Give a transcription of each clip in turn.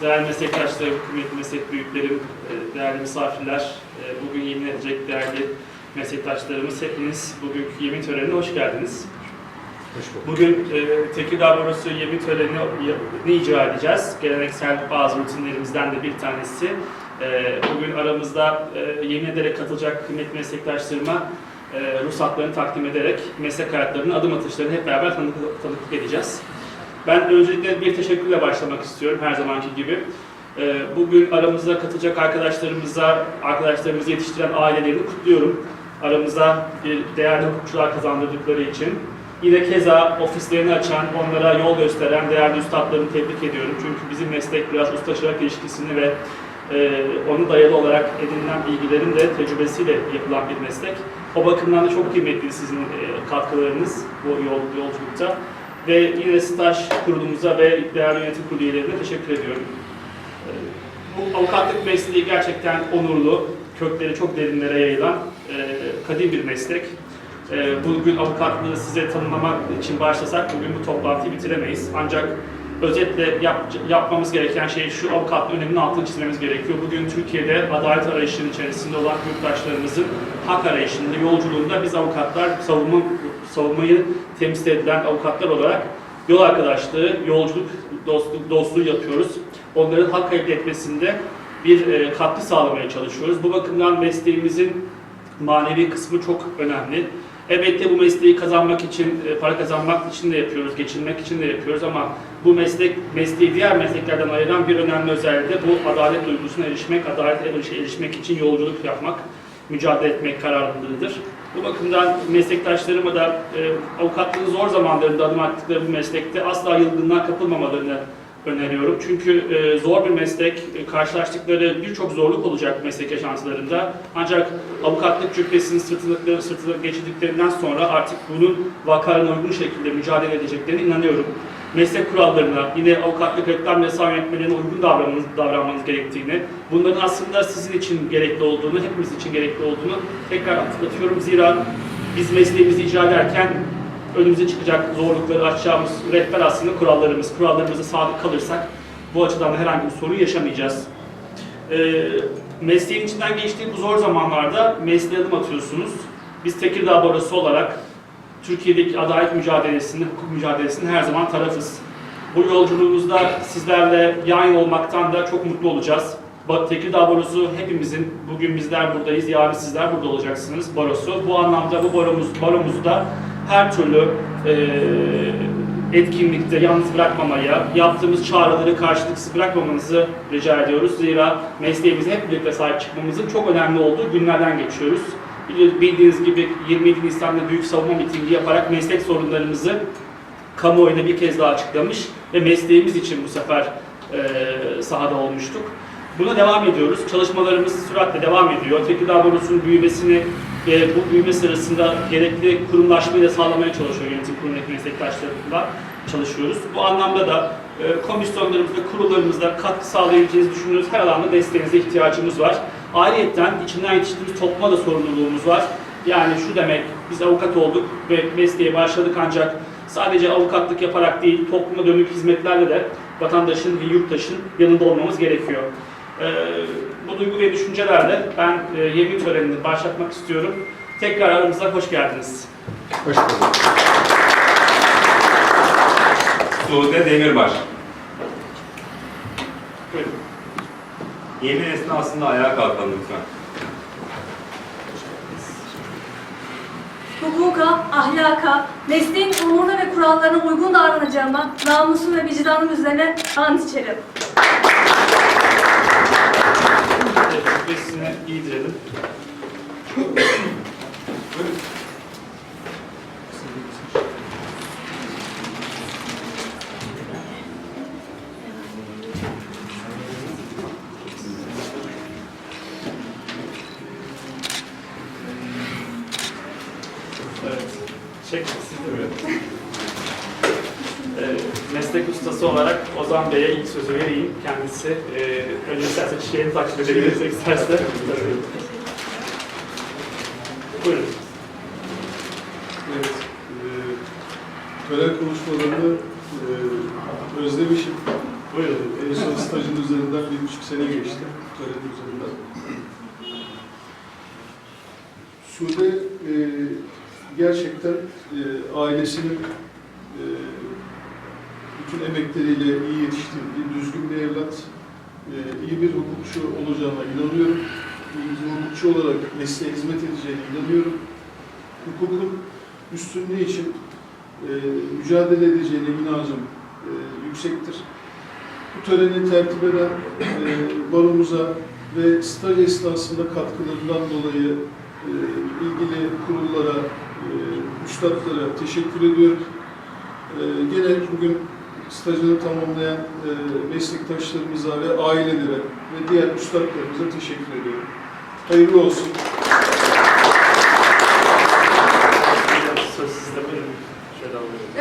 Değerli meslektaşlarım, kıymetli meslek büyüklerim, e, değerli misafirler, e, bugün yemin edecek değerli meslektaşlarımız hepiniz bugünkü yemin törenine hoş geldiniz. Bugün e, Tekirdağ Barosu yemin törenini icra edeceğiz. Geleneksel bazı rutinlerimizden de bir tanesi. E, bugün aramızda e, yemin ederek katılacak kıymetli meslektaşlarıma e, ruhsatlarını takdim ederek meslek hayatlarının adım atışlarını hep beraber tanıklık edeceğiz. Ben öncelikle bir teşekkürle başlamak istiyorum her zamanki gibi. Ee, Bugün aramızda katılacak arkadaşlarımıza, arkadaşlarımızı yetiştiren ailelerini kutluyorum. Aramıza bir değerli hukukçular kazandırdıkları için. Yine keza ofislerini açan, onlara yol gösteren değerli üstadlarımı tebrik ediyorum. Çünkü bizim meslek biraz usta çırak ilişkisini ve e, onu dayalı olarak edinilen bilgilerin de tecrübesiyle yapılan bir meslek. O bakımdan da çok kıymetli sizin e, katkılarınız bu yol, yolculukta. Ve yine staj kurulumuza ve değerli yönetim kurulu üyelerine teşekkür ediyorum. Ee, Bu avukatlık mesleği gerçekten onurlu, kökleri çok derinlere yayılan e, kadim bir meslek. E, Bugün avukatlığı size tanımlamak için başlasak bugün bu toplantıyı bitiremeyiz. Ancak özetle yap- yapmamız gereken şey şu avukatlığın önemini altını çizmemiz gerekiyor. Bugün Türkiye'de adalet arayışının içerisinde olan yurttaşlarımızın hak arayışında, yolculuğunda biz avukatlar savunma, savunmayı temsil edilen avukatlar olarak yol arkadaşlığı, yolculuk, dostluk, dostluğu yapıyoruz. Onların hak elde etmesinde bir e, katkı sağlamaya çalışıyoruz. Bu bakımdan mesleğimizin manevi kısmı çok önemli. Elbette bu mesleği kazanmak için, e, para kazanmak için de yapıyoruz, geçinmek için de yapıyoruz ama bu meslek, mesleği diğer mesleklerden ayıran bir önemli özelliği de bu adalet duygusuna erişmek, adalete eriş- erişmek için yolculuk yapmak, mücadele etmek kararlılığıdır. Bu bakımdan meslektaşlarıma da e, avukatlığın zor zamanlarında adım attıkları bu meslekte asla yılgınlığa kapılmamalarını öneriyorum. Çünkü e, zor bir meslek, e, karşılaştıkları birçok zorluk olacak meslek yaşantılarında. Ancak avukatlık cübbesini sırtına, sırtına geçirdiklerinden sonra artık bunun vakarına uygun şekilde mücadele edeceklerine inanıyorum. Meslek kurallarına, yine avukatlık reklam yasa yönetmelerine uygun davranmanız, davranmanız gerektiğini, bunların aslında sizin için gerekli olduğunu, hepimiz için gerekli olduğunu tekrar hatırlatıyorum. Zira biz mesleğimizi icra ederken önümüze çıkacak zorlukları aşacağımız rehber aslında kurallarımız. Kurallarımıza sadık kalırsak bu açıdan da herhangi bir sorun yaşamayacağız. Ee, mesleğin içinden geçtiği bu zor zamanlarda mesleğe adım atıyorsunuz. Biz Tekirdağ Barosu olarak Türkiye'deki adalet mücadelesinde, hukuk mücadelesinde her zaman tarafız. Bu yolculuğumuzda sizlerle yan yana olmaktan da çok mutlu olacağız. Tekirdağ Barosu hepimizin, bugün bizler buradayız, yarın sizler burada olacaksınız barosu. Bu anlamda bu baromuz, baromuzu her türlü eee etkinlikte yalnız bırakmamaya, yaptığımız çağrıları karşılıksız bırakmamanızı rica ediyoruz. Zira mesleğimize hep birlikte sahip çıkmamızın çok önemli olduğu günlerden geçiyoruz. Bildiğiniz gibi 27 Nisan'da büyük savunma mitingi yaparak meslek sorunlarımızı kamuoyuna bir kez daha açıklamış ve mesleğimiz için bu sefer e, sahada olmuştuk. Buna devam ediyoruz. Çalışmalarımız süratle devam ediyor. Tekirdağ Barosu'nun büyümesini ve bu büyüme sırasında gerekli kurumlaşmayı da sağlamaya çalışıyor yönetim kurumundaki meslektaşlarımızla çalışıyoruz. Bu anlamda da e, komisyonlarımızda, kurullarımızda katkı sağlayabileceğinizi düşündüğünüz her alanda desteğinize ihtiyacımız var. Ayrıyeten içinden yetiştiğimiz topluma da sorumluluğumuz var. Yani şu demek, biz avukat olduk ve mesleğe başladık ancak sadece avukatlık yaparak değil, topluma dönük hizmetlerle de vatandaşın ve yurttaşın yanında olmamız gerekiyor. Ee, bu duygu ve düşüncelerle ben e, yemin törenini başlatmak istiyorum. Tekrar aramıza hoş geldiniz. Hoş bulduk. Sude Demirbaş. Buyurun. Yemin esnasında ayağa kalkalım lütfen. Hukuka, ahlaka, mesleğin onuruna ve kurallarına uygun davranacağıma namusum ve vicdanım üzerine ant içerim. Evet, Vesine giydirelim. Evet. Çek, siz de buyurun. Ee, ustası olarak Ozan Bey'e ilk sözü vereyim. Kendisi e, önce isterse çiçeğini takdim edebilirsek isterse. Buyurun. Evet. E, tören konuşmalarını e, özlemişim. Buyurun. En son stajın üzerinden bir buçuk sene geçti. Tören üzerinden. Sude e, gerçekten e, ailesinin bütün emekleriyle iyi yetiştirdiği, düzgün bir evlat, e, iyi bir hukukçu olacağına inanıyorum. İyi bir hukukçu olarak mesleğe hizmet edeceğine inanıyorum. Hukukun üstünlüğü için e, mücadele edeceğine inancım e, yüksektir. Bu töreni tertip eden baromuza ve staj esnasında katkılarından dolayı ilgili kurullara, üstadlara teşekkür ediyorum. E, gene bugün stajını tamamlayan e, meslektaşlarımıza ve ailelere ve diğer üstadlarımıza teşekkür ediyorum. Hayırlı olsun.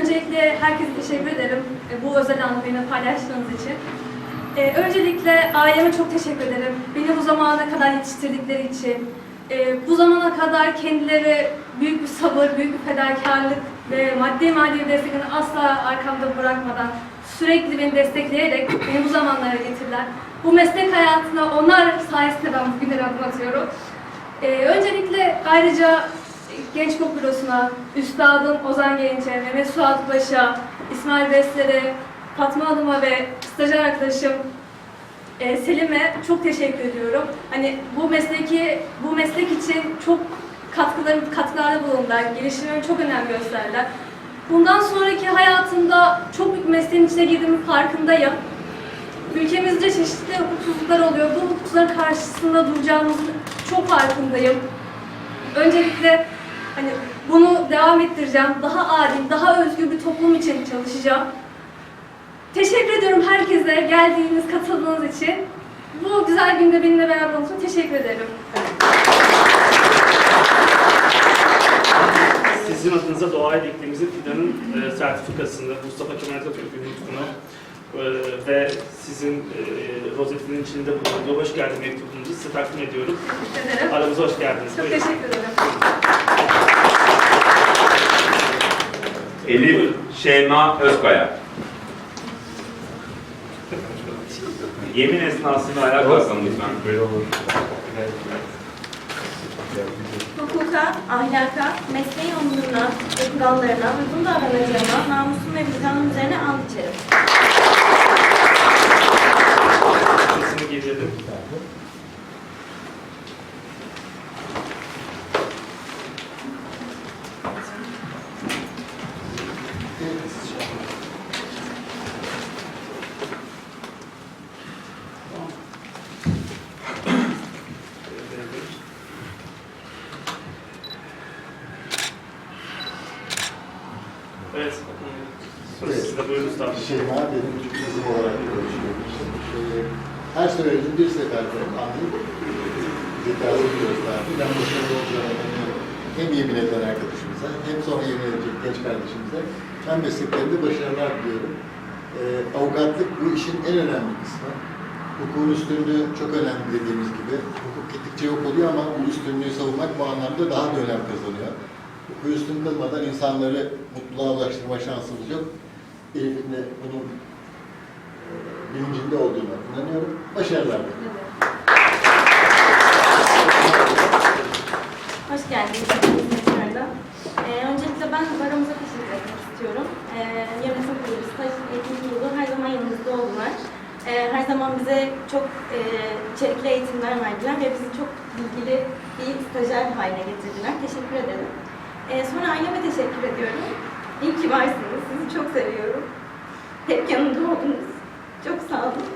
Öncelikle herkese teşekkür ederim e, bu özel anı benimle paylaştığınız için. E, öncelikle aileme çok teşekkür ederim. Beni bu zamana kadar yetiştirdikleri için. E, bu zamana kadar kendileri büyük bir sabır, büyük bir fedakarlık ve maddi manevi destekini asla arkamda bırakmadan sürekli beni destekleyerek beni bu zamanlara getirdiler. Bu meslek hayatına onlar sayesinde ben bugünlere adım atıyorum. E, öncelikle ayrıca Genç Kok Bürosu'na, Üstadım Ozan Genç'e, Mehmet Suat Paşa, İsmail Besler'e, Fatma Hanım'a ve stajyer arkadaşım e, Selim'e çok teşekkür ediyorum. Hani bu mesleki, bu meslek için çok katkıları, katkılarda bulundular, gelişimime çok önem gösterdiler. Bundan sonraki hayatımda çok büyük mesleğin içine girdiğimin farkındayım. Ülkemizde çeşitli hukuksuzluklar oluyor. Bu hukuksuzların karşısında duracağımızın çok farkındayım. Öncelikle hani bunu devam ettireceğim. Daha adil, daha özgür bir toplum için çalışacağım. Teşekkür ediyorum herkese geldiğiniz, katıldığınız için. Bu güzel günde benimle beraber olduğunuz için teşekkür ederim. Sizin adınıza doğaya diktiğimizin fidanın e, sertifikasını, Mustafa Kemal Atatürk'ün nutkunu e, ve sizin e, rozetinin içinde bulunduğu hoş geldin mektubunuzu size takdim ediyorum. Teşekkür ederim. Aramıza hoş geldiniz. Çok Buyurun. teşekkür ederim. Elif Şeyma Özkaya. Yemin esnasında ayağa kalkalım lütfen. Hukuka, ahlaka, mesleğin onuruna ve kurallarına uygun davranacağıma namusum ve vicdanım üzerine and içerim. Buyurun üstadım. Şeyma benim kızım olarak görüşüyoruz. Ee, her söylediğim bir seferde anlayıp zekasını gösterdi. Ben başarılı olacağına. Hem yemin eden arkadaşımıza hem sonra yemin edecek genç kardeşimize ben mesleklerinde başarılar diliyorum. Ee, avukatlık bu işin en önemli kısmı. Hukukun üstünlüğü çok önemli dediğimiz gibi. Hukuk gittikçe yok oluyor ama bu üstünlüğü savunmak bu anlamda daha da önem kazanıyor. Hukuku üstün kılmadan insanları mutluluğa ulaştırma şansımız yok. Elif'in de bunun e, bilincinde olduğuna inanıyorum. Başarılar dilerim. Hoş geldiniz tekrardan. Ee, öncelikle ben baromuza teşekkür etmek istiyorum. Ee, yönetim kurulu, staj eğitim kurulu her zaman yanımızda oldular. Ee, her zaman bize çok e, içerikli eğitimler verdiler ve bizi çok bilgili bir stajyer haline getirdiler. Teşekkür ederim. Ee, sonra aileme teşekkür ediyorum. İyi ki varsınız. Sizi çok seviyorum. Hep yanımda oldunuz. Çok sağ olun.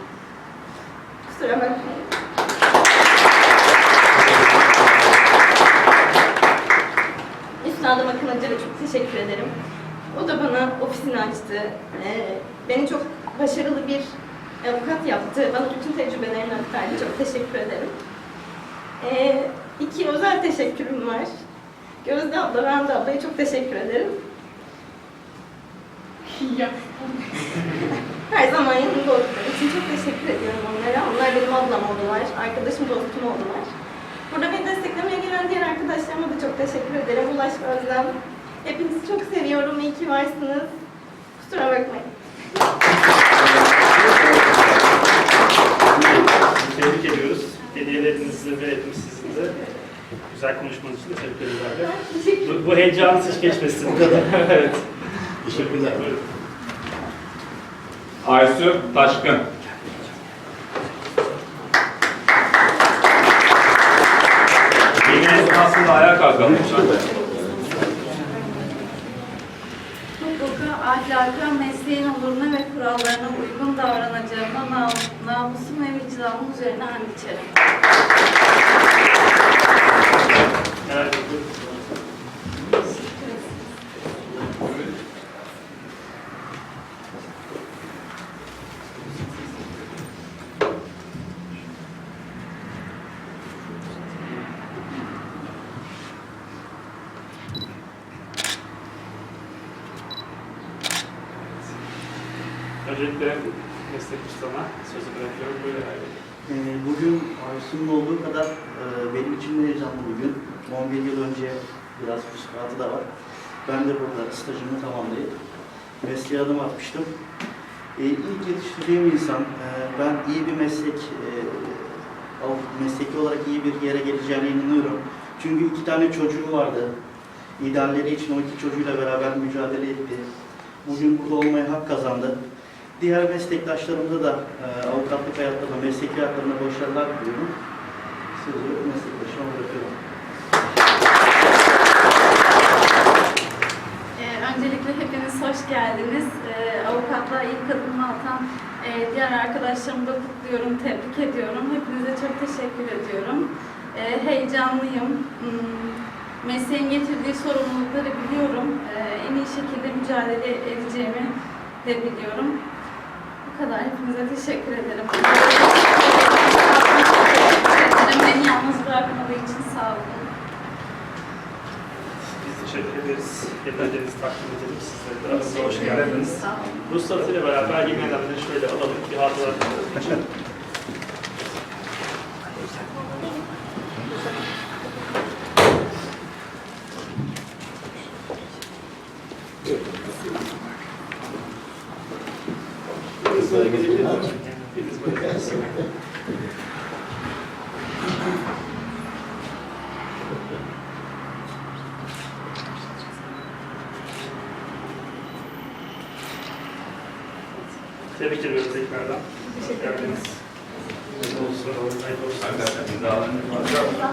Kusura bakmayın. Üstadım Akın Acar'a çok teşekkür ederim. O da bana ofisini açtı. Ee, beni çok başarılı bir avukat yaptı. Bana bütün tecrübelerini aktardı. Çok teşekkür ederim. Ee, iki özel teşekkürüm var. Gözde abla Hande ablaya çok teşekkür ederim. Her zaman yanımda oldukları için çok teşekkür ediyorum onlara. Onlar benim ablam oldular, arkadaşım dostum oldular. Burada beni desteklemeye gelen diğer arkadaşlarıma da çok teşekkür ederim. Ulaş Özlem. Hepinizi çok seviyorum. İyi ki varsınız. Kusura bakmayın. Tebrik ediyoruz. Hediyeleriniz size ve etmiş sizin de. Güzel konuşmanız için teşekkür ederiz. Bu, bu heyecanınız hiç geçmesin. evet. Teşekkürler. Aysu Taşkın. Yemin esnasında ayağa kalkalım. Hukuka, ahlaka, mesleğin onuruna ve kurallarına uygun davranacağıma nam- namusum ve vicdanım üzerine and içerim. Evet, buyurun. Öncelikle meslek ustama sözü bırakıyorum. Buyurun abi. Ee, Bugün Aysun'un olduğu kadar e, benim için de heyecanlı bugün. 11 yıl önce biraz füskatı da var. Ben de burada stajımı tamamlayıp mesleğe adım atmıştım. Ee, İlk yetiştirdiğim insan, e, ben iyi bir meslek, e, mesleki olarak iyi bir yere geleceğine inanıyorum. Çünkü iki tane çocuğu vardı. İdealleri için o iki çocuğuyla beraber mücadele etti. Bugün burada olmaya hak kazandı. Diğer meslektaşlarımda da e, avukatlık hayatlarında, mesleki hayatlarında başarılar diliyorum. Sözü meslektaşıma bırakıyorum. Ee, öncelikle hepiniz hoş geldiniz. Ee, avukatlığa ilk adımını atan e, diğer arkadaşlarımı da kutluyorum, tebrik ediyorum. Hepinize çok teşekkür ediyorum. Ee, heyecanlıyım. Hmm, mesleğin getirdiği sorumlulukları biliyorum. Ee, en iyi şekilde mücadele edeceğimi de biliyorum. Bu kadar. Hepinize teşekkür ederim. Beni yalnız bırakmadığı için sağ olun. Biz teşekkür ederiz. Yeterlerinizi takdim edelim sizlere de. Aramıza hoş geldiniz. Ruhsatıyla beraber edenleri şöyle alalım bir hatıra için. Biriniz böyle. Tebrik ediyoruz tekrardan. Hoş geldiniz. Hayırlı olsun. Hayırlı olsun.